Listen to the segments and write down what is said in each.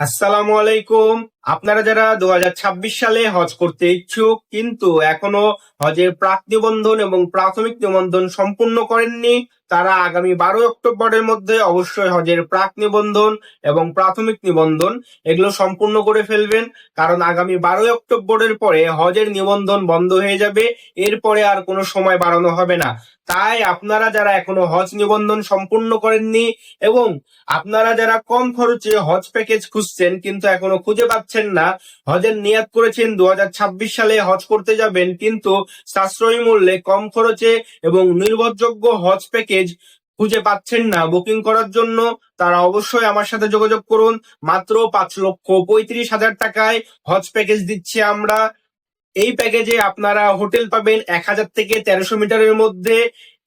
আসসালামু আলাইকুম। আপনারা যারা দু হাজার ছাব্বিশ সালে হজ করতে ইচ্ছুক, কিন্তু এখনও হজের প্রাক নিবন্ধন এবং প্রাথমিক নিবন্ধন সম্পূর্ণ করেননি, তারা আগামী বারো অক্টোবরের মধ্যে অবশ্যই হজের প্রাক নিবন্ধন এবং প্রাথমিক নিবন্ধন এগুলো সম্পূর্ণ করে ফেলবেন, কারণ আগামী বারোই অক্টোবরের পরে হজের নিবন্ধন বন্ধ হয়ে যাবে, এরপরে আর কোনো সময় বাড়ানো হবে না। তাই আপনারা যারা এখনও হজ নিবন্ধন সম্পূর্ণ করেননি এবং আপনারা যারা কম খরচে হজ প্যাকেজ খুঁজছেন, কিন্তু এখনও খুঁজে পাচ্ছেন না। হজের নিয়াত করেছেন দু হাজার ছাব্বিশ সালে, হজ করতে যাবেন, কিন্তু সাশ্রয়ী মূল্যে কম খরচে এবং নির্ভরযোগ্য হজ প্যাকেজ খুঁজে পাচ্ছেন না। বুকিং করার জন্য তারা অবশ্যই আমার সাথে যোগাযোগ করুন। মাত্র পাঁচ লক্ষ পঁয়ত্রিশ হাজার টাকায় হজ প্যাকেজ দিচ্ছি আমরা। এই প্যাকেজে আপনারা হোটেল পাবেন এক হাজার থেকে তেরোশো মিটারের মধ্যে।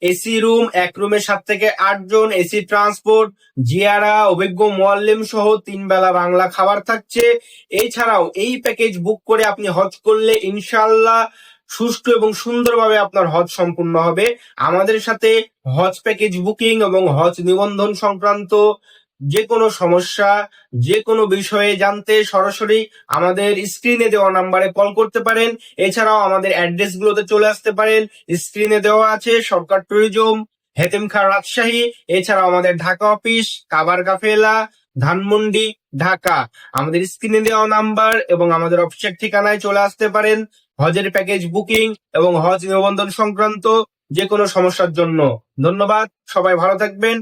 এসি রুম, এক রুমে সাত থেকে আট জন, এসি ট্রান্সপোর্ট, জিয়ারা, অভিজ্ঞ মোয়াল্লিম সহ তিন বেলা বাংলা খাবার থাকছে। এছাড়াও এই প্যাকেজ বুক করে আপনি হজ করলে ইনশাল্লাহ সুষ্ঠু এবং সুন্দরভাবে আপনার হজ সম্পূর্ণ হবে। আমাদের সাথে হজ প্যাকেজ বুকিং এবং হজ নিবন্ধন সংক্রান্ত যে কোনো সমস্যা যে কোনো বিষয়ে জানতে সরাসরি আমাদের স্ক্রিনে দেওয়া নাম্বারে কল করতে পারেন। এছাড়াও আমাদের অ্যাড্রেস গুলোতে চলে আসতে পারেন। স্ক্রিনে দেওয়া আছে সরকার ট্যুরিজম হেতেমখা রাজশাহী, এছাড়াও আমাদের ঢাকা অফিস কাবার কাফেলা ধানমন্ডি, ঢাকা। আমাদের স্ক্রিনে দেওয়া নাম্বার এবং আমাদের অফিসের ঠিকানায় চলে আসতে পারেন। হজের প্যাকেজ বুকিং এবং হজ নিবন্ধন সংক্রান্ত যে কোনো সমস্যার জন্য। ধন্যবাদ, সবাই ভালো থাকবেন।